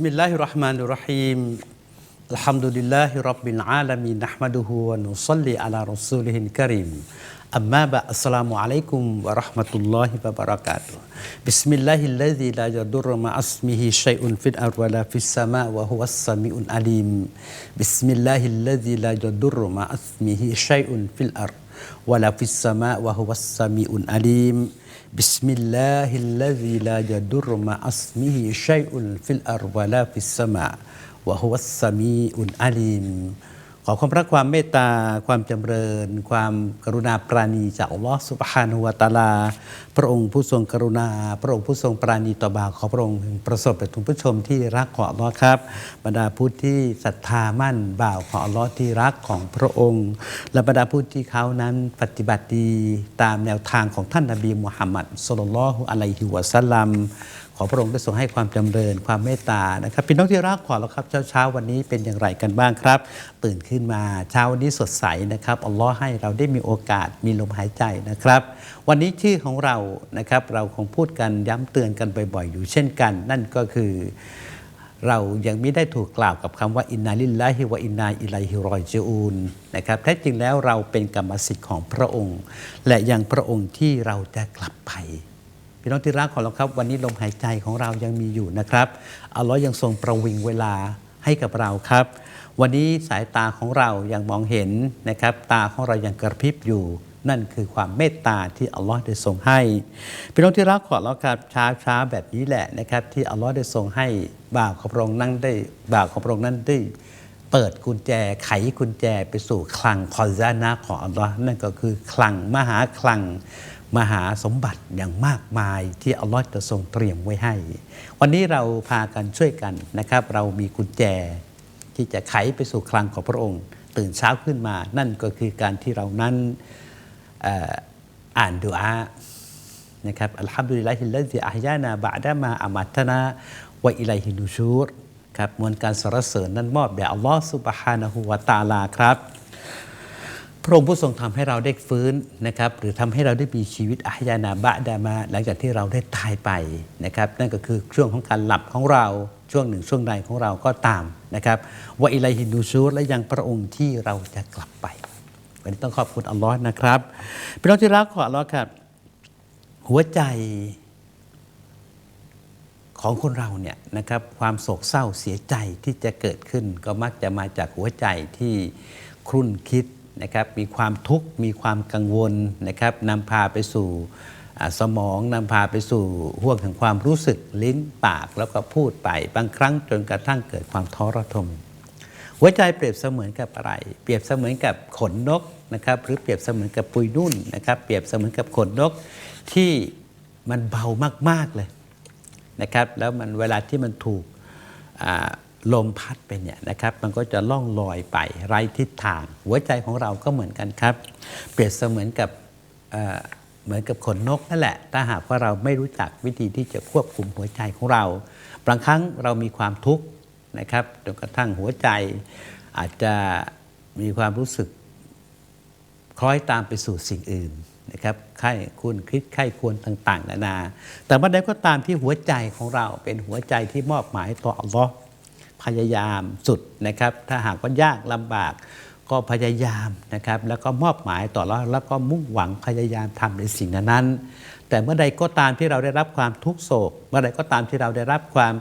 بسم الله الرحمن الرحيم الحمد لله رب العالمين نحمده ونصلي على رسوله الكريم أما بعد السلام عليكم ورحمة الله وبركاته بسم الله الذي لا يضر مع اسمه شيء في الأرض ولا في السماء وهو السميع العليم بسم الله الذي لا يضر مع اسمه شيء في الأرض ولا في السماء وهو السميع العليم بسم الله الذي لا يضر مع اسمه شيء في الأرض ولا في السماء وهو السميع العليم ข อความรักความเมตตา ความจำเริญ ความกรุณาปราณีจากอัลลอฮฺสุบฮานุวะตาลา พระองค์ผู้ทรงกรุณา พระองค์ผู้ทรงปราณีต่อบาวขอพระองค์ประสบแก่ทุกผู้ชมที่รักของอัลลอฮ์ครับ บรรดาผู้ที่ศรัทธามั่นบ่าวของอัลลอฮ์ที่รักของพระองค์ และบรรดาผู้ที่เขานั้นปฏิบัติดีตามแนวทางของท่านนบีมุฮัมมัดสุลลัลฮุอะลัยฮิวะสัลลัม อพระองค์ได้ทรงให้ความจำเริญความเมตตานะครับพี่น้องที่รักขอแล้วครับเช้าเช้าวันนี้เป็นอย่างไรกันบ้างครับ ตื่นขึ้นมาเช้าวันนี้สดใสนะครับอัลลอฮ์ให้เราได้มีโอกาสมีลมหายใจนะครับ วันนี้ชื่อของเรานะครับเราคงพูดกันย้ำเตือนกันบ่อยๆอยู่เช่นกัน นั่นก็คือเรายังไม่ได้ถูกกล่าวกับคำว่าอินนาลิลลาฮิวะอินนาอิลัยฮิรอยจูนนะครับแท้จริงแล้วเราเป็นกรรมสิทธิ์ของพระองค์ และยังพระองค์ที่เราจะกลับไป พี่น้องที่รักของเราครับ วันนี้ลมหายใจของเรายังมีอยู่นะครับอัลลอฮ์ยังทรงประวิงเวลาให้กับเราครับ วันนี้สายตาของเรายังมองเห็นนะครับ ตาของเรายังกระพริบอยู่ นั่นคือความเมตตาที่อัลลอฮ์ได้ทรงให้พี่น้องที่รักของเราครับช้าช้าแบบนี้แหละนะครับที่อัลลอฮ์ได้ทรงให้บ่าวของพระองค์นั่งได้บ่าวของพระองค์นั้นได้เปิดกุญแจไขกุญแจไปสู่คลังคอซานะของอัลลอฮ์นั่นก็คือคลังมหาคลัง มหาสมบัติอย่างมากมายที่อัลลอฮ์จะทรงเตรียมไว้ให้ วันนี้เราพากันช่วยกันนะครับ เรามีกุญแจที่จะไขไปสู่คลังของพระองค์ ตื่นเช้าขึ้นมา นั่นก็คือการที่เรานั้นอ่ออ่านดุอานะครับอัลฮัมดุลิลลาฮิลลาฮิอัฮยานาบะดะมาอามัตนาวะอิลัยฮินูชูรครับมวลการสรรเสริญนั้นมอบแด่อัลลอฮ์ซุบฮานะฮูวะตาลาครับ พระองค์ผู้ทรงทำให้เราได้ฟื้นนะครับหรือทำให้เราได้มีชีวิตอายานาบะดามา หลังจากที่เราได้ตายไปนะครับนั่นก็คือช่วงของการหลับของเราช่วงหนึ่งช่วงใดของเราก็ตามนะครับว่าอิลัยฮินูชูและยังพระองค์ที่เราจะกลับไป วันนี้ต้องขอบคุณอัลลอฮ์นะครับพี่น้องที่รักขออัลลอฮ์ครับ หัวใจของคนเราเนี่ยนะครับความโศกเศร้าเสียใจที่จะเกิดขึ้น ก็มักจะมาจากหัวใจที่ครุ่นคิด นะครับมีความทุกข์มีความกังวลนะครับนำพาไปสู่สมองนำพาไปสู่ห่วงแห่งความรู้สึกลิ้นปากแล้วก็พูดไปบางครั้งจนกระทั่งเกิดความท้อระทม หัวใจเปรียบเสมือนกับอะไร เปรียบเสมือนกับขนนกนะครับหรือเปรียบเสมือนกับปุยนุ่นนะครับเปรียบเสมือนกับขนนกที่มันเบามากๆเลยนะครับแล้วมันเวลาที่มันถูก ลมพัดไปเนี่ยนะครับมันก็จะล่องลอยไปไร้ทิศทาง หัวใจของเราก็เหมือนกันครับ เปรียบเสมือนกับเเหมือนกับขนนกนั่นแหละ ถ้าหากว่าเราไม่รู้จักวิธีที่จะควบคุมหัวใจของเรา บางครั้งเรามีความทุกข์นะครับจนกระทั่งหัวใจ อาจจะมีความรู้สึกคล้อยตามไปสู่สิ่งอื่นนะครับไข้คุณคิดไข้ควรต่าง ๆ นานา แต่เมื่อใดก็ตามที่หัวใจของเราเป็นหัวใจที่มอบหมายต่ออัลลอฮ์ พยายามสุดนะครับ ถ้าหากว่ายากลำบากก็พยายามนะครับ แล้วก็มอบหมายต่อแล้วแล้วก็มุ่งหวังพยายามทำในสิ่งนั้น แต่เมื่อใดก็ตามที่เราได้รับความทุกโศก เมื่อใดก็ตามที่เราได้รับความ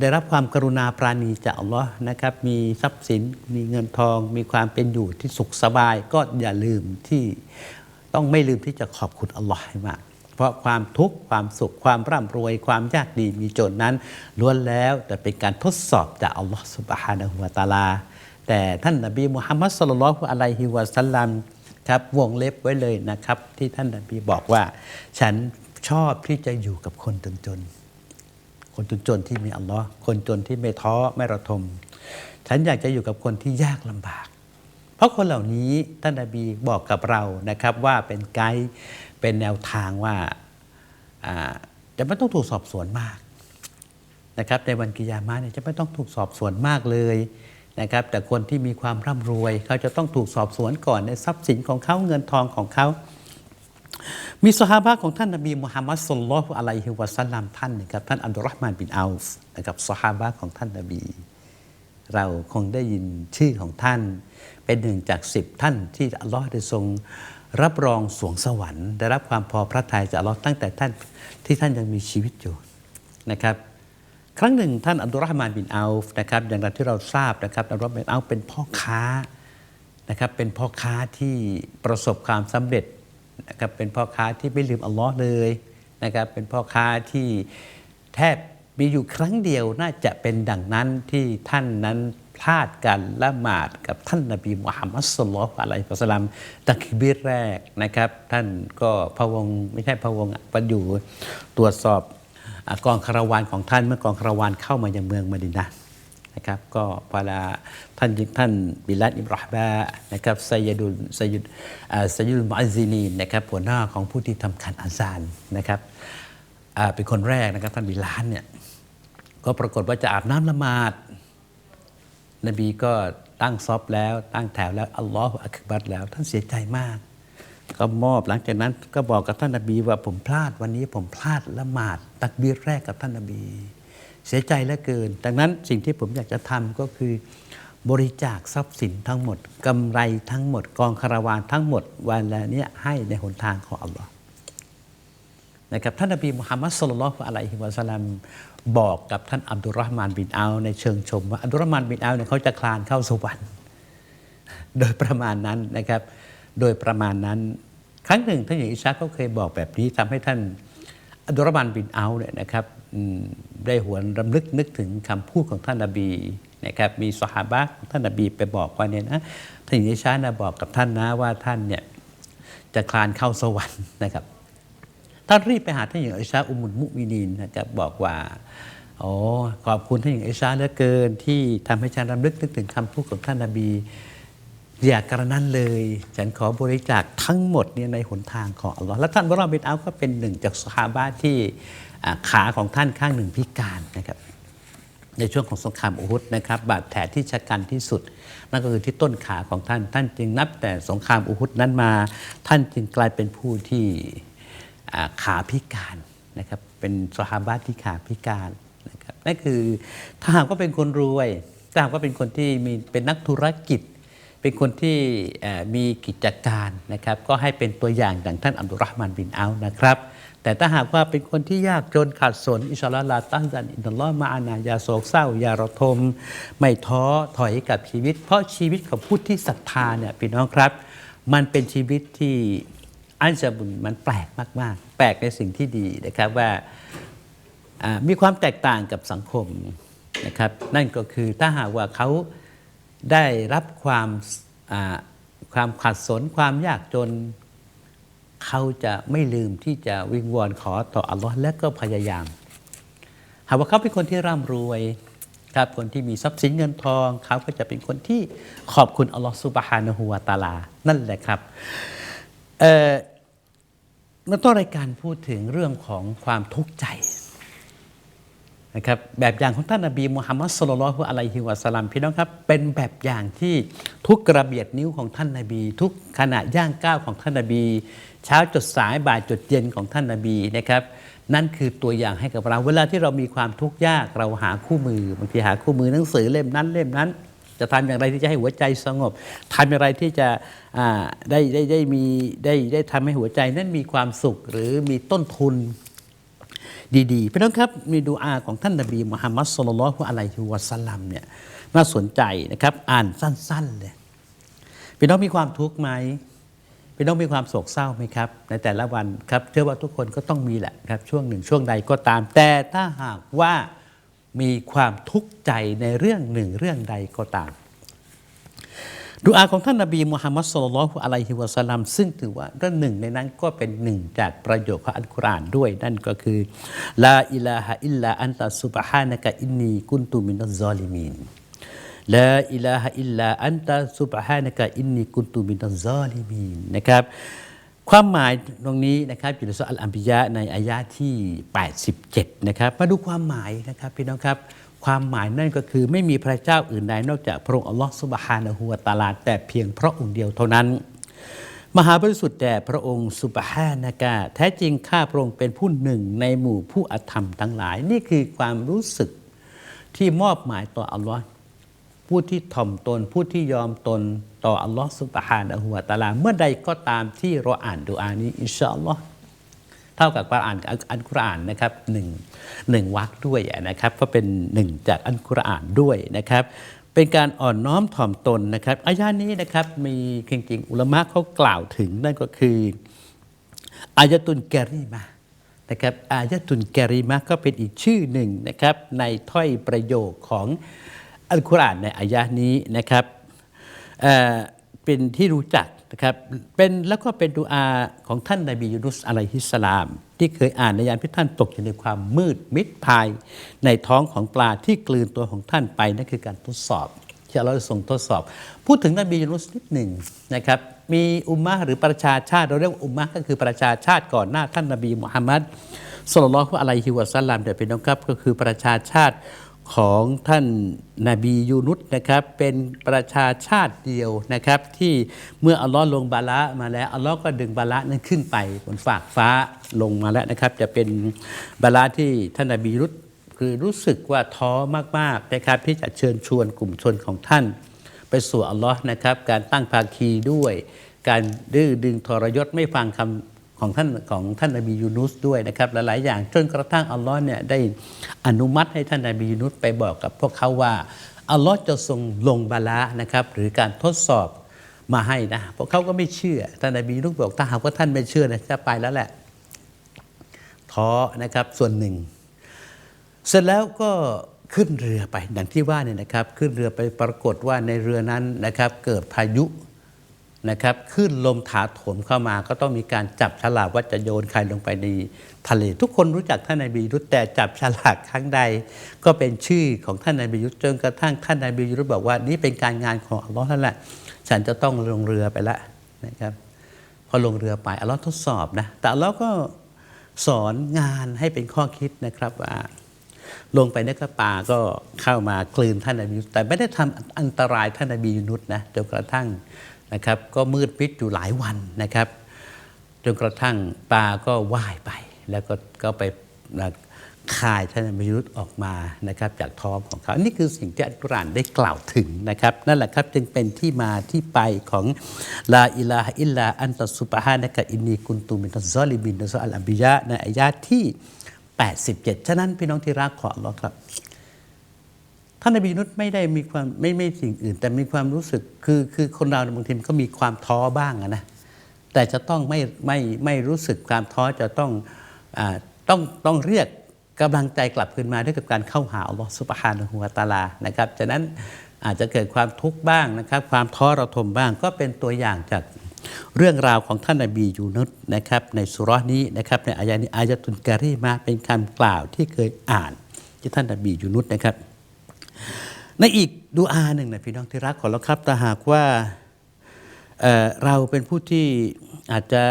ได้รับความกรุณาปราณีจากอัลลอฮ์นะครับ มีทรัพย์สิน มีเงินทอง มีความเป็นอยู่ที่สุขสบาย ก็อย่าลืมที่ต้องไม่ลืมที่จะขอบคุณอัลลอฮ์ให้มาก เพราะความทุกข์ความสุขความร่ำรวย ความยากดีมีจนนั้นล้วนแล้วแต่เป็นการทดสอบจากอัลลอฮ์สุบฮานะฮูวะตาลา แต่ท่านนบีมุฮัมมัดสุลลัลฮุอะลัยฮิวะสัลลัมครับวงเล็บไว้เลยนะครับ ที่ท่านนบีบอกว่า ฉันชอบที่จะอยู่กับคนจนๆคนจนๆที่มีอัลลอฮ์คนจนที่ไม่ท้อไม่ระทม ฉันอยากจะอยู่กับคนที่ยากลำบาก เพราะคนเหล่านี้ท่านนบีบอกกับเรานะครับว่าเป็นไกด์ เป็นแนวทางว่าอ่าจะไม่ต้องถูกสอบสวนมากนะครับในวันกิยามะเนี่ยจะไม่ต้องถูกสอบสวนมากเลยนะครับแต่คนที่มีความร่ำรวย เขาจะต้องถูกสอบสวนก่อนในทรัพย์สินของเขาเงินทองของเขา มีสหาบะของท่านนบีมุฮัมมัดสุลลัลฮุอะลัยฮิวะสัลลัมท่านนะครับท่านอับดุลรอห์มานบินอัลฟนะครับสหาบะของท่านนบี เราคงได้ยินชื่อของท่าน เป็นหนึ่งจากสิบท่านที่อัลลอฮ์ได้ทรง รับรองสวงสวรรค์ ได้รับความพอพระทัยจากอัลลอฮ์ตั้งแต่ท่านที่ท่านยังมีชีวิตอยู่นะครับ ครั้งหนึ่งท่านอับดุลรอห์มานบินอัลฟนะครับอย่างไรที่เราทราบนะครับอับดุลรอห์มานบินอัลฟเป็นพ่อค้านะครับเป็นพ่อค้าที่ประสบความสำเร็จนะครับเป็นพ่อค้าที่ไม่ลืมอัลลอฮ์เลยนะครับเป็นพ่อค้าที่แทบมีอยู่ครั้งเดียวน่าจะเป็นดังนั้นที่ท่านนั้น พลาดการละหมาดกับท่านนบีมุฮัมมัดสุลลัลอะลัยฮิสลลัมตักบีรแรกนะครับ ท่านก็พะวงไม่ใช่พะวงปันอยู่ตรวจสอบอกองคาราวานของท่านเมื่อกองคาราวานเข้ามายังเมืองมดินะนะครับก็เวลาท่านท่านบิลัดอิบราฮิบะนะครับไซยดุลไซยุดอ่าไซยุลมอซินีนนะครับหัวหน้าของผู้ที่ทำการอาซานนะครับเป็นคนแรกนะครับท่านบิลานเนี่ยก็ปรากฏว่าจะอาบน้ำละหมาด นบีก็ตั้งซอฟแล้ว ตั้งแถวแล้วอัลลอฮฺอักบัรแล้ว ท่านเสียใจมาก ก็มอบหลังจากนั้นก็บอกกับท่านนบีว่าผมพลาดวันนี้ผมพลาดละหมาด ตักบีรแรกกับท่านนบี เสียใจเหลือเกิน ดังนั้นสิ่งที่ผมอยากจะทำก็คือบริจาคทรัพย์สินทั้งหมดกำไรทั้งหมด กองคาราวานทั้งหมด วันละนี้ให้ในหนทางของอัลลอฮ์ นะครับท่านนบีมุฮัมมัดสุลลัลอฮุอะลัยฮิวะสัลลัมบอกกับท่านอับดุลรห์มานบินอัลในเชิงชม ว่าอับดุลรห์มานบินอัลเนี่ยเขาจะคลานเข้าสวรรค์โดยประมาณนั้นนะครับ โดยประมาณนั้น ครั้งหนึ่งท่านหญิงอิชาก็เคยบอกแบบนี้ทำให้ท่านอับดุลรห์มานบินอัลเนี่ยนะครับได้หวนรำลึกนึกถึงคำพูดของท่านนบีนะครับมีสหาบะของท่านนบีไปบอกว่าเนี่ยนะท่านหญิงอิชานะบอกกับท่านนะว่าท่านเนี่ยจะคลานเข้าสวรรค์นะครับ ท่านรีบไปหาท่านหญิงไอชาอุมุลมุมินีนนะครับบอกว่าโอ้ขอบคุณท่านหญิงไอชาเหลือเกิน ที่ทำให้ฉันรำลึกนึกถึงคำพูดของท่านนบีอย่ากระนั้นเลย ฉันขอบริจาคทั้งหมดเนี่ยในหนทางของอัลลอฮ์และท่านบรอบินอัลก็เป็นหนึ่งจากสหาบะที่ขาของท่านข้างหนึ่งพิการนะครับในช่วงของสงครามอุฮุดนะครับบาดแผลที่ชะกันที่สุด นั่นก็คือที่ต้นขาของท่าน ท่านจึงนับแต่สงครามอุฮุดนั้นมา ท่านจึงกลายเป็นผู้ที่ ขาพิการนะครับเป็นสหาบะที่ขาพิการนะครับนั่นคือถ้าหากว่าเป็นคนรวยถ้าหากว่าเป็นคนที่มีเป็นนักธุรกิจ เป็นคนที่มีกิจการนะครับก็ให้เป็นตัวอย่างดังท่านอับดุลรห์มานบินอัลนะครับแต่ถ้าหากว่าเป็นคนที่ยากจนขาดสนอิชาลลอฮ์ลาตั้งจันอินนัลลอมาอานาอย่าโศกเศร้า อย่าระทม ไม่ท้อถอยกับชีวิต เพราะชีวิตของผู้ที่ศรัทธาเนี่ยพี่น้องครับ มันเป็นชีวิตที่ อันจะบุญมันแปลกมาก ๆ แปลกในสิ่งที่ดีนะครับว่ามีความแตกต่างกับสังคมนะครับ นั่นก็คือถ้าหากว่าเขาได้รับความความขัดสนความยากจน เขาจะไม่ลืมที่จะวิงวอนขอต่ออัลลอฮ์และก็พยายาม หากว่าเขาเป็นคนที่ร่ำรวยครับคนที่มีทรัพย์สินเงินทองเขาก็จะเป็นคนที่ขอบคุณอัลลอฮ์ซุบฮานะฮูวาตาลา นั่นแหละครับ เอ่อต้นรายการพูดถึงเรื่องของความทุกข์ใจนะครับแบบอย่างของท่านนบีมุฮัมมัดสุลลัลฮุอะลัยฮิวะสัลลัมพี่น้องครับเป็นแบบอย่างที่ทุกกระเบียดนิ้วของท่านนบี ทุกขณะย่างก้าวของท่านนบี เช้าจดสายบ่ายจดเย็นของท่านนบีนะครับนั่นคือตัวอย่างให้กับเรา เวลาที่เรามีความทุกข์ยากเราหาคู่มือบางทีหาคู่มือหนังสือเล่มนั้นเล่มนั้น จะทำอย่างไรที่จะให้หัวใจสงบทำอย่างไรที่จะได้ได้ได้มีได้ได้ทำให้หัวใจนั้นมีความสุขหรือมีต้นทุนดีๆพี่น้องครับมีดูอาของท่านนบีมุฮัมมัดสุลลัลลอฮุอะลัยฮิวะสัลลัมเนี่ยน่าสนใจนะครับอ่านสั้นๆเลยพี่น้องมีความทุกข์ไหมพี่น้องมีความโศกเศร้าไหมครับ ในแต่ละวันครับเชื่อว่าทุกคนก็ต้องมีแหละครับช่วงหนึ่งช่วงใดก็ตามแต่ถ้าหากว่า มีความทุกข์ใจในเรื่องหนึ่งเรื่องใดก็ตามดูอาของท่านนบีมุฮัมมัดสุลลัลฮุอะลัยฮิวะสัลลัมซึ่งถือว่าก็หนึ่งในนั้นก็เป็นหนึ่งจากประโยคของอัลกุรอานด้วย นั่นก็คือลาอิลาฮะอิลลาอันตะซุบฮานะกะอินนีกุนตุมินัซซอลิมีนลาอิลาฮะอิลลาอันตะซุบฮานะกะอินนีกุนตุมินัซซอลิมีนนะครับ ความหมายตรงนี้นะครับอยู่ในสุอัลอัมบิยะในอายะที่ 87 นะครับ มาดูความหมายนะครับพี่น้องครับความหมายนั่นก็คือไม่มีพระเจ้าอื่นใดนอกจากพระองค์อัลลอฮฺสุบฮานะฮูวะตาลาแต่เพียงพระองค์เดียวเท่านั้น มหาบริสุทธิ์แด่พระองค์สุบฮานากาแท้จริงข้าพระองค์เป็นผู้หนึ่งในหมู่ผู้อธรรมทั้งหลาย นี่คือความรู้สึกที่มอบหมายต่ออัลลอฮ์ ผู้ที่ถ่อมตน ผู้ที่ยอมตนต่ออัลลอฮ์สุบฮานะฮูวะตาลา เมื่อใดก็ตามที่เราอ่านดูอานี้ อินชาอัลลอฮ์เท่ากับการอ่านอันกุรอานนะครับหนึ่งหนึ่งวรรคด้วยนะครับ ก็เป็นหนึ่งจากอันกุรอานด้วยนะครับ เป็นการอ่อนน้อมถ่อมตนนะครับอายานี้นะครับมีจริงๆอุลามะเขากล่าวถึงนั่นก็คืออายะตุนแกรีมานะครับอายะตุนแกรีมาก็เป็นอีกชื่อหนึ่งนะครับในถ้อยประโยคของ อัลกุรอานในอายะนี้นะครับเเป็นที่รู้จักนะครับเป็นแล้วก็เป็นดูอาของท่านนบียูนุสอะลัยฮิสลาม ที่เคยอ่านในยามที่ท่านตกอยู่ในความมืดมิดภายในท้องของปลาที่กลืนตัวของท่านไปนั่นคือการทดสอบที่เราส่งทดสอบ พูดถึงนบียูนุสนิดหนึ่งนะครับมีอุมมะหรือประชาชาติเราเรียกว่าอุมมะก็คือประชาชาติก่อนหน้าท่านนบีมุฮัมมัดสุลลัลลอฮุอะลัยฮิวะซัลลัมเดี๋ยวเป็นน้องครับก็คือประชาชาติ ของท่านนาบียูนุสนะครับ เป็นประชาชาติเดียวนะครับ ที่เมื่ออัลลอฮ์ลงบาละมาแล้วอัลลอฮ์ก็ดึงบาละนั้นขึ้นไปบนฝากฟ้าลงมาแล้วนะครับ จะเป็นบาละที่ท่านนาบียูนุสคือรู้สึกว่าท้อมากๆนะครับที่จะเชิญชวนกลุ่มชนของท่าน ไปสู่อัลลอฮ์นะครับ การตั้งภาคีด้วย การดื้อดึงทรยศไม่ฟังคำ ของท่านของท่านนบียูนุสด้วยนะครับหลายๆอย่างจนกระทั่งอัลลอฮ์เนี่ยได้อนุมัติให้ท่านนบียูนุสไปบอกกับพวกเขาว่าอัลลอฮ์จะทรงลงบาละนะครับหรือการทดสอบมาให้นะพวกเขาก็ไม่เชื่อท่านนบียูนุสบอกถ้าหากว่าท่านไม่เชื่อนะจะไปแล้วแหละท้อนะครับส่วนหนึ่ง เสร็จแล้วก็ขึ้นเรือไปดังที่ว่าเนี่ยนะครับ ขึ้นเรือไปปรากฏว่าในเรือนั้นนะครับ เกิดพายุ นะครับขึ้นลมถาโถมเข้ามาก็ต้องมีการจับฉลากว่าจะโยนใครลงไปในทะเล ทุกคนรู้จักท่านนายบียุทธแต่จับฉลากครั้งใด ก็เป็นชื่อของท่านนายบียุทธจนกระทั่งท่านนายบียุทธบอกว่านี่เป็นการงานของอัลลอฮ์นั่นแหละฉันจะต้องลงเรือไปละนะครับพอลงเรือไปอัลลอฮ์ทดสอบนะแต่อัลลอฮ์ก็สอนงานให้เป็นข้อคิดนะครับว่าลงไปในกระป่าก็เข้ามากลืนท่านนบียูนุสแต่ไม่ได้ทำอันตรายท่านนบียูนุสนะจนกระทั่ง นะครับก็มืดมิดอยู่หลายวันนะครับจนกระทั่งปลาก็ว่ายไป แล้วก็ก็ไปนะคายท่านนบียูนุสออกมานะครับจากท้องของเขา นี่คือสิ่งที่อัลกุรอานได้กล่าวถึงนะครับ นั่นแหละครับจึงเป็นที่มาที่ไปของลาอิลาฮอิลลาอันตัสุบฮานะกะอินนีกุนตูมินัสซอลิบินในสุรอัลอัมบิยะในอายะที่ 87 ฉะนั้นพี่น้องที่รักของอัลลอฮ์ครับ ท่านนบีนุษไม่ได้มีความไม่ไม่สิ่งอื่น แต่มีความรู้สึกคือคือคนเราบางทีก็มีความท้อบ้างนะแต่จะต้องไม่ไม่ไม่รู้สึกความท้อจะต้องอาต้องต้องเรียกกำลังใจกลับคืนมาด้วยกับการเข้าหาอัลลอฮ์สุบฮานะฮูวตะอาลานะครับฉะนั้นอาจจะเกิดความทุกข์บ้างนะครับ ความท้อระทมบ้างก็เป็นตัวอย่างจากเรื่องราวของท่านนบียูนุสนะครับในสุรนี้นะครับในอายะนี้อายะตุนการีมาเป็นคำกล่าวที่เคยอ่านที่ท่านนบียูนุสนะครับ ในอีกดูอาหนึ่งนะพี่น้องที่รักของเราครับถ้าหากว่าเเราเป็นผู้ที่อาจจะ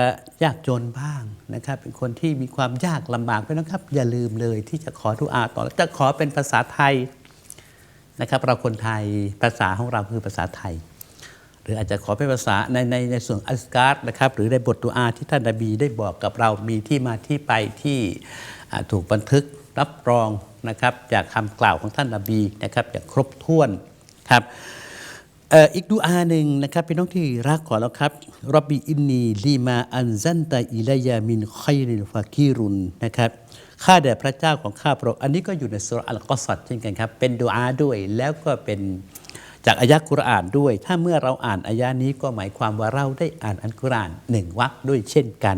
ยากจนบ้างนะครับ เป็นคนที่มีความยากลำบากพี่น้องครับ อย่าลืมเลยที่จะขอดูอาต่อจะขอเป็นภาษาไทยนะครับ เราคนไทยภาษาของเราคือภาษาไทย หรืออาจจะขอเป็นภาษาในในในส่วนอัลการ์ดนะครับ หรือในบทดูอาที่ท่านนบีได้บอกกับเรามีที่มาที่ไปที่ถูกบันทึกรับรอง นะครับจากคำกล่าวของท่านนบีนะครับอย่างครบถ้วนครับอีกดูอาหนึ่งนะครับพี่น้องที่รักขอแล้วครับรับบีอินนีลีมาอันซันตาอิลยามินคอยรินฟากีรุนนะครับข้าแด่พระเจ้าของข้าพระองค์อันนี้ก็อยู่ในสุรอัลกอสัดเช่นกันครับ เป็นดูอาด้วยแล้วก็เป็น จากอายะกุรอานด้วย ถ้าเมื่อเราอ่านอายะนี้ก็หมายความว่าเราได้อ่านอัลกุรอานหนึ่งวรรคด้วยเช่นกัน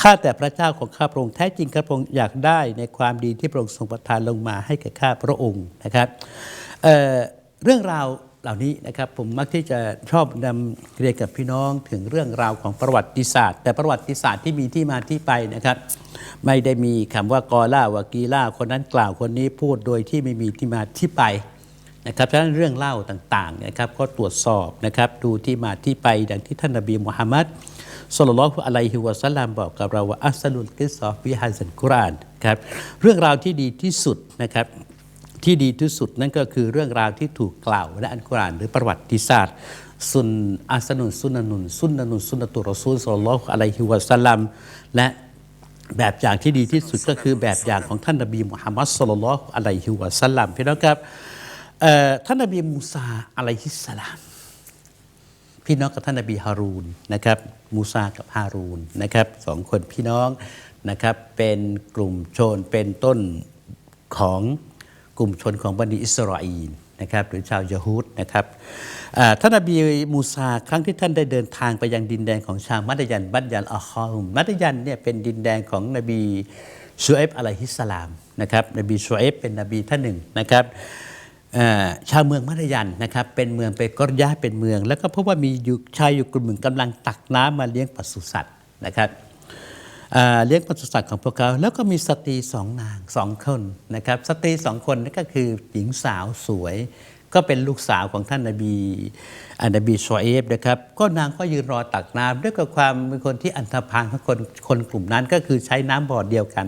ข้าแต่พระเจ้าของข้าพระองค์แท้จริงข้าพระองค์อยากได้ในความดีที่พระองค์ทรงประทานลงมาให้แก่ข้าพระองค์นะครับเเรื่องราวเหล่านี้นะครับผมมักที่จะชอบนำเรียนกับพี่น้องถึงเรื่องราวของประวัติศาสตร์ แต่ประวัติศาสตร์ที่มีที่มาที่ไปนะครับไม่ได้มีคำว่ากอล่าวากีล่าคนนั้นกล่าวคนนี้พูดโดยที่ไม่มีที่มาที่ไป นะครับฉะนั้นเรื่องเล่าต่างๆนะครับก็ตรวจสอบนะครับดูที่มาที่ไปดังที่ท่านนบีมุฮัมมัดสุลลัลลอฮุอะลัยฮิวะสัลลัมบอกกับเราว่าอัสลุลกิซอฟิฮัซันกุรานครับเรื่องราวที่ดีที่สุดนะครับที่ดีที่สุดนั่นก็คือเรื่องราวที่ถูกกล่าวในอัลกุรอานหรือประวัติศาสตร์สุนอาสนุนสุนนุนสุนนุนสุนตุรอซูลสุลลัลลอฮุอะลัยฮิวะสัลลัมและแบบอย่างที่ดีที่สุดก็คือแบบอย่างของท่านนบีมุฮัมมัดสุลลัลอฮุอะลัยฮิวะสัลลัมพี่น้องครับ ท่านนบีมูซาอะลัยฮิสสลาม พี่น้องกับท่านนบีฮารูนนะครับมูซากับฮารูนนะครับสองคนพี่น้องนะครับเป็นกลุ่มชนเป็นต้นของกลุ่มชนของบันิอิสราเอลนะครับหรือชาวยะฮูดนะครับท่านนบีมูซาครั้งที่ท่านได้เดินทางไปยังดินแดนของชาวมัดยันบัดยันอัลคอฮุมมัดยันเนี่ยเป็นดินแดนของนบีชูเอฟอะลัยฮิสสลามนะครับนบีชูเอฟเป็นนบีท่านหนึ่งนะครับ ชาวเมืองมัธยันนะครับเป็นเมืองเป็นกอรยาเป็นเมือง แล้วก็พบว่ามีอยู่ชายอยู่กลุ่มหนึ่งกำลังตักน้ำมาเลี้ยงปศุสัตว์นะครับเลี้ยงปศุสัตว์ของพวกเขา แล้วก็มีสตรีสองนางสองคนนะครับสตรีสองคนนั่นก็คือหญิงสาวสวย ก็เป็นลูกสาวของท่านนบีอานบีชอเอฟนะครับก็นางก็ยืนรอตักน้ำด้วยกับความเป็นคนที่อันธพาลของคนคนกลุ่มนั้นก็คือใช้น้ำบ่อเดียวกัน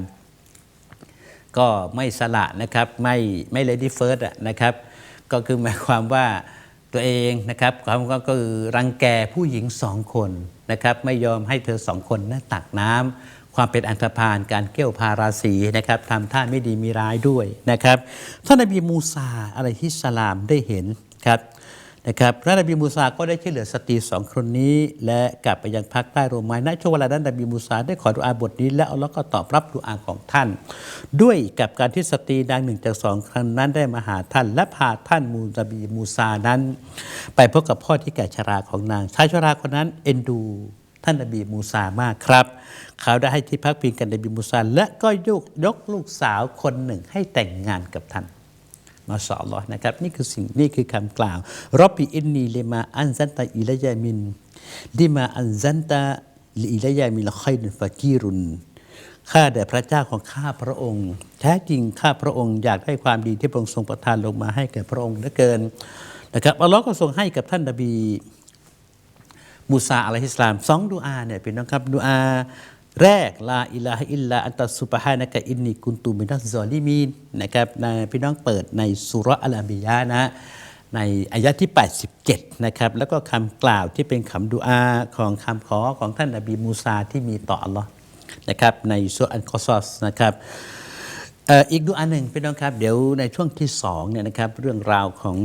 ก็ไม่สละนะครับไม่ไม่เลดี้เฟิร์สนะครับก็คือหมายความว่าตัวเองนะครับความก็คือรังแกผู้หญิงสองคนนะครับไม่ยอมให้เธอสองคนนั้นตักน้ำความเป็นอันธพาลการเกี่ยวพาราศีนะครับทำท่าไม่ดีมีร้ายด้วยนะครับท่านนบีมูซาอะลัยฮิสลามได้เห็นครับ นะครับพระนบีมูซาก็ได้ช่วยเหลือสตรีสองคนนี้ และกลับไปยังพักใต้โรมไม้ณช่วงเวลานั้นนบีมูซาได้ขอดุอาบทนี้และอัลลอฮ์ก็ตอบรับดุอาของท่าน ด้วยกับการที่สตรีดังหนึ่งจากสองครั้งนั้นได้มาหาท่าน และพาท่านมูนบีมูซานั้น ไปพบกับพ่อที่แก่ชราของนางชายชราคนนั้นเอ็นดูท่านนบีมูซามากครับ เขาได้ให้ที่พักพิงกันนบีมูซาและก็ยกยกลูกสาวคนหนึ่งให้แต่งงานกับท่าน มาสอลลอฮ์นะครับนี่คือสิ่งนี่คือคำกล่าวรบบิอินนีเลมาอันซันตาอิลยามินดิมาอันซันตาอิลยามิลคอยนุฟากีรุนข้าแต่พระเจ้าของข้าพระองค์ แท้จริงข้าพระองค์อยากได้ความดีที่พระองค์ทรงประทานลงมาให้แก่พระองค์เหลือเกินนะครับอัลลอฮ์ก็ทรงให้กับท่านนบีมูซาอะลัยฮิสลามสองดูอาเนี่ยเป็นน้องครับดูอา แรกลาอิลาฮอิลลาอันตัสซุบฮานะกะอินนีกุนตูมินัสซอลิมีนนะครับในพี่น้องเปิดในสุระอัลอาบียานะในอายะที่ 87 นะครับ แล้วก็คำกล่าวที่เป็นคำดูอาของคำขอของท่านนบีมูซาที่มีต่ออัลลอฮ์นะครับ ในสุรอันกอซอสนะครับ อีกดูอันหนึ่งพี่น้องครับ เดี๋ยวในช่วงที่สองเนี่ยนะครับเรื่องราวของ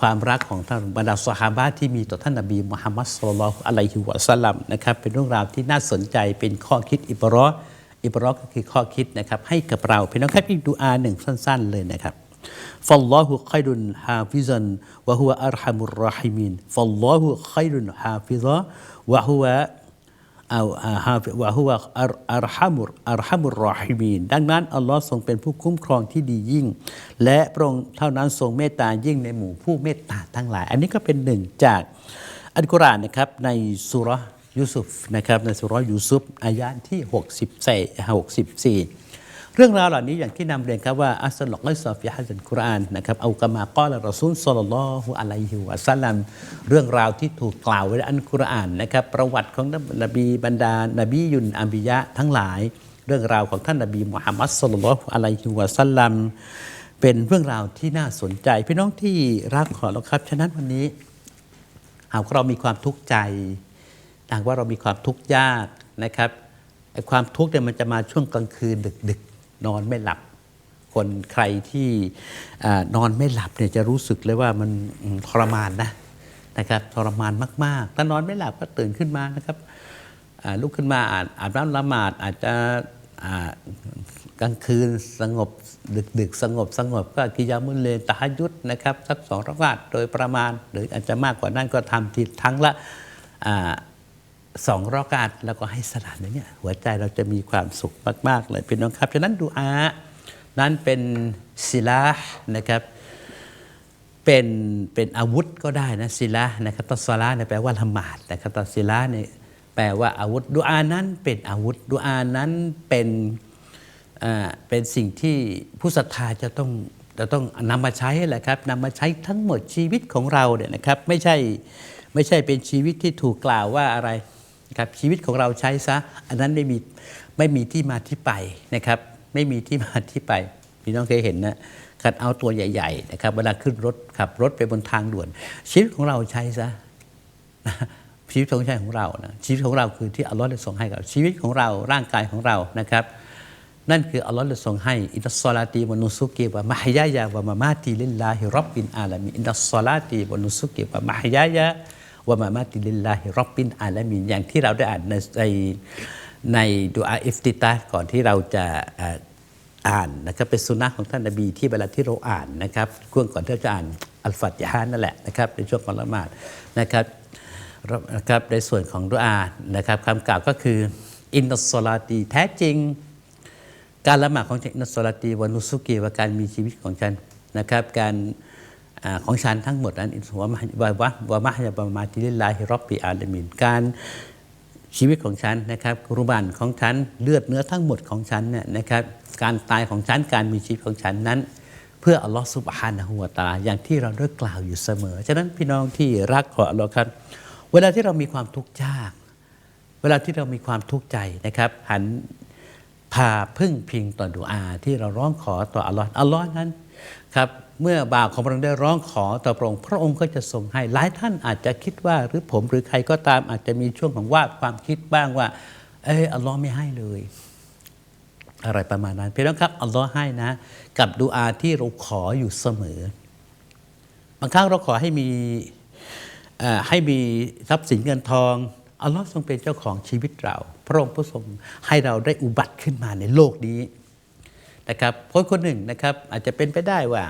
ความรักของท่านบรรดาสหาบะที่มีต่อท่านนบีมุฮัมมัดสุลลัลอะลัยฮิวะสัลลัมนะครับเป็นเรื่องราวที่น่าสนใจเป็นข้อคิดอิบรออิบรอก็คือข้อคิดนะครับให้กับเราพี่น้องครับอีกดูอาหนึ่งสั้น ๆ เลยนะครับฟัลลอฮุคอยรุนฮาฟิซันวะฮุวะอัรฮัมุรราฮิมีนฟัลลอฮุคอยรุนฮาฟิซะวะฮุวะ เอาฮาฟิวะฮุวะอัรอัรฮัมุรอัรฮัมุรรอฮิมีนดังนั้น อัลลอฮ์ทรงเป็นผู้คุ้มครองที่ดียิ่ง และพระองค์เท่านั้นทรงเมตตายิ่งในหมู่ผู้เมตตาทั้งหลาย อันนี้ก็เป็นหนึ่งจากอัลกุรอานนะครับในสุรยูซุฟนะครับในสุรยูซุฟอายะที่ 64 64 เรื่องราวเหล่านี้อย่างที่นำเรียนครับว่าอัสลอกไลซอฟิฮัสันกุรานนะครับเอากามากอลรอซูลสัลลัลลอฮุอะลัยฮิวะสัลลัมเรื่องราวที่ถูกกล่าวไว้ในอันกุรานนะครับประวัติของนบีบรรดา นบียุนอัมบิยะทั้งหลาย เรื่องราวของท่านนบีมุฮัมมัดสัลลัลอฮุอะลัยฮิวะสัลลัมเป็นเรื่องราวที่น่าสนใจ พี่น้องที่รักขอแล้วครับฉะนั้นวันนี้หากเรามีความทุกข์ใจหากว่าเรามีความทุกข์ยากนะครับความทุกข์เนี่ยมันจะมาช่วงกลางคืนดึก นอนไม่หลับ คนใครที่อนอนไม่หลับเนี่ยจะรู้สึกเลยว่ามันทรมานนะนะครับทรมานมากๆ ถ้านอนไม่หลับก็ตื่นขึ้นมานะครับลุกขึ้นมาอาบอาบน้ำละหมาดอาจจะกลางคืนสงบดึกดึกๆสงบสงบก็กิยามุลเลตะฮัจยุดนะครับสักสองรากาตโดยประมาณ หรืออาจจะมากกว่านั้นก็ทำทีทั้งละ สองรอกาตแล้วก็ให้สลัดเนี่ยหัวใจเราจะมีความสุขมาก ๆ เลยพี่น้องครับ ฉะนั้นดูอา นั้นเป็นศิลานะครับเป็นเป็นอาวุธก็ได้นะศิลานะครับตอสลาเนี่ยแปลว่าละหมาดนะครับตอศิลาเนี่ยแปลว่าอาวุธดูอานั้นเป็นอาวุธดูอานั้นเป็นอ่าเป็นสิ่งที่ผู้ศรัทธาจะต้องจะต้องนำมาใช้แหละครับนำมาใช้ทั้งหมดชีวิตของเราเนี่ยนะครับไม่ใช่ไม่ใช่เป็นชีวิตที่ถูกกล่าวว่าอะไร ครับชีวิตของเราใช้ซะ อันนั้นไม่มีไม่มีที่มาที่ไปนะครับไม่มีที่มาที่ไปพี่น้องเคยเห็นนะขัดเอาตัวใหญ่ๆนะครับเวลาขึ้นรถขับรถไปบนทางด่วน ชีวิตของเราใช้ซะชีวิตของใช่ของเรานะชีวิตของเราคือที่อัลลอฮ์ได้ทรงให้กับชีวิตของเราร่างกายของเรานะครับ นั่นคืออัลลอฮ์ได้ทรงให้อินัสซอลาตีวะนุสุกีวะมะฮยายาวะมะมาติลิลลาฮิรับบินอาลามีอินัสซอลาตีวะนุสุกีวะมะฮยายา วะมะมาติลิลลาฮิรับบินอาลามีนอย่างที่เราได้อ่านในในดูอาอิฟติตาก่อนที่เราจะอ่านนะครับเป็นสุนนะของท่านนบีที่เวลาที่เราอ่านนะครับช่วงก่อนที่เราจะอ่านอัลฟัตยาฮานั่นแหละนะครับในช่วงก่อนละหมาดนะครับนะครับในส่วนของดุอานะครับคำกล่าวก็คืออินนัสซลาตีแท้จริง การละหมาดของฉันอินนัสซลาตีวานุสุกีว่าการมีชีวิตของฉันนะครับการ ของฉันทั้งหมดนั้นอินวะมะวะวะวะมะฮยาบะมาติลิลาฮิรับบิอาลามินการชีวิตของฉันนะครับรุบันของฉันเลือดเนื้อทั้งหมดของฉันเนี่ยนะครับการตายของฉันการมีชีวิตของฉันนั้น เพื่ออัลลอฮฺสุบฮานะฮูวตาลาอย่างที่เราได้กล่าวอยู่เสมอ ฉะนั้นพี่น้องที่รักของอัลลอฮ์ครับ เวลาที่เรามีความทุกข์ยาก เวลาที่เรามีความทุกข์ใจนะครับหันพาพึ่งพิงต่อดุอาที่เราร้องขอต่ออัลลอฮ์อัลลอฮ์นั้นครับ เมื่อบ่าวของพระองค์ได้ร้องขอต่อพระองค์พระองค์ก็จะทรงให้หลายท่านอาจจะคิดว่าหรือผมหรือใครก็ตามอาจจะมีช่วงของว่าความคิดบ้างว่า เอออัลลอฮ์ไม่ให้เลย อะไรประมาณนั้นพี่น้องครับอัลลอฮ์ให้นะ กับดูอาที่เราขออยู่เสมอ บางครั้งเราขอให้มีให้มีทรัพย์สินเงินทองอัลลอฮ์ทรงเป็นเจ้าของชีวิตเรา พระองค์ผู้ทรงให้เราได้อุบัติขึ้นมาในโลกนี้นะครับคนคนหนึ่งนะครับอาจจะเป็นไปได้ว่า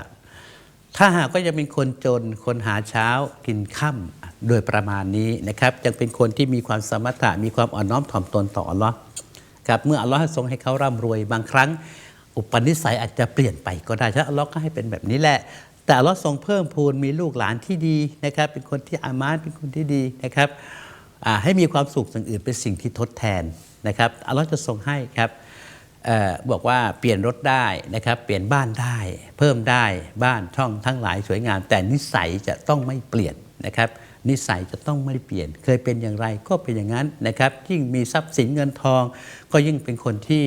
ถ้าหากก็ยังเป็นคนจนคนหาเช้ากินค่ำโดยประมาณนี้นะครับยังเป็นคนที่มีความสมถะมีความอ่อนน้อมถ่อมตนต่ออัลลอฮ์ครับเมื่ออัลลอฮ์ทรงให้เขาร่ำรวยบางครั้ง อุปนิสัยอาจจะเปลี่ยนไปก็ได้ฉะนั้นอัลลอฮ์ก็ให้เป็นแบบนี้แหละ แต่อัลลอฮ์ทรงเพิ่มพูนมีลูกหลานที่ดีนะครับ เป็นคนที่อามานเป็นคนที่ดีนะครับให้มีความสุขสิ่งอื่นเป็นสิ่งที่ทดแทนนะครับอัลลอฮ์จะทรงให้ครับ บอกว่าเปลี่ยนรถได้นะครับเปลี่ยนบ้านได้ เพิ่มได้บ้านช่องทั้งหลายสวยงาม แต่นิสัยจะต้องไม่เปลี่ยนนะครับนิสัยจะต้องไม่เปลี่ยน เคยเป็นอย่างไรก็เป็นอย่างนั้นนะครับยิ่งมีทรัพย์สินเงินทอง ก็ยิ่งเป็นคนที่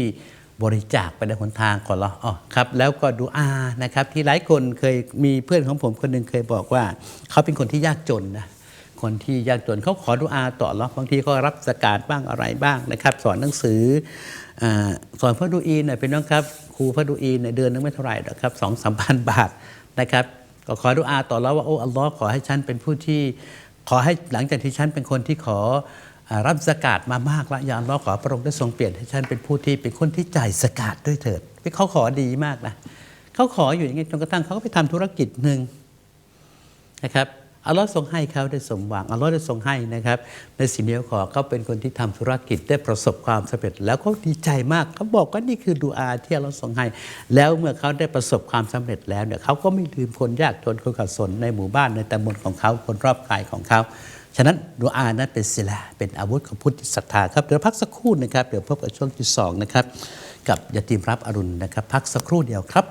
บริจาคไปในหนทางของเราอ๋อครับแล้วก็ดูอานะครับที่หลายคนเคยมีเพื่อนของผมคนหนึ่งเคยบอกว่า เขาเป็นคนที่ยากจนนะ คนที่ยากจนเขาขอดุอาต่ออัลเลาบางทีเขารับสกาดบ้างอะไรบ้างนะครับ สอนหนังสืออสอนพระดูอีนเนี่ยเป็นน้องครับครูพระดูอีนเนี่ยเดือนนึงไม่เท่าไหร่หรอกครับสองสามพันบาทนะครับก็ขอดุอาต่อแล้วว่าโอ้อัลลอฮ์ขอให้ฉันเป็นผู้ที่ขอให้หลังจากที่ฉันเป็นคนที่ขออรับสกาดมามากล้วอยาอัลลอฮ์ขอพระองค์ได้ทรงเปลี่ยนให้ฉันเป็นผู้ที่เป็นคนที่จ่ายสกาดด้วยเถิดเขาขอดีมากนะเขาขออยู่อย่างนี้จนกระทั่งเขาก็ไปทำธุรกิจหนึ่งนะครับ อัลลอฮ์ทรงให้เขาได้สมหวังอัลลอฮ์ได้ทรงให้นะครับในสิ่งที่เขาขอเขาเป็นคนที่ทำธุรกิจได้ประสบความสำเร็จ แล้วเขาดีใจมากเขาบอกว่านี่คือดูอาที่อัลลอฮ์ทรงให้ แล้วเมื่อเขาได้ประสบความสำเร็จแล้วเนี่ยเขาก็ไม่ลืมคนยากจนคนขัดสนในหมู่บ้านในตำบลของเขาคนรอบกายของเขาฉะนั้นดูอานั้นเป็นศิลาเป็นอาวุธของพุทธศรัทธาครับเดี๋ยวพักสักครู่นะครับเดี๋ยวพบกับช่วงที่สองนะครับกับยาตีมรับอรุณนะครับ พักสักครู่เดียวครับ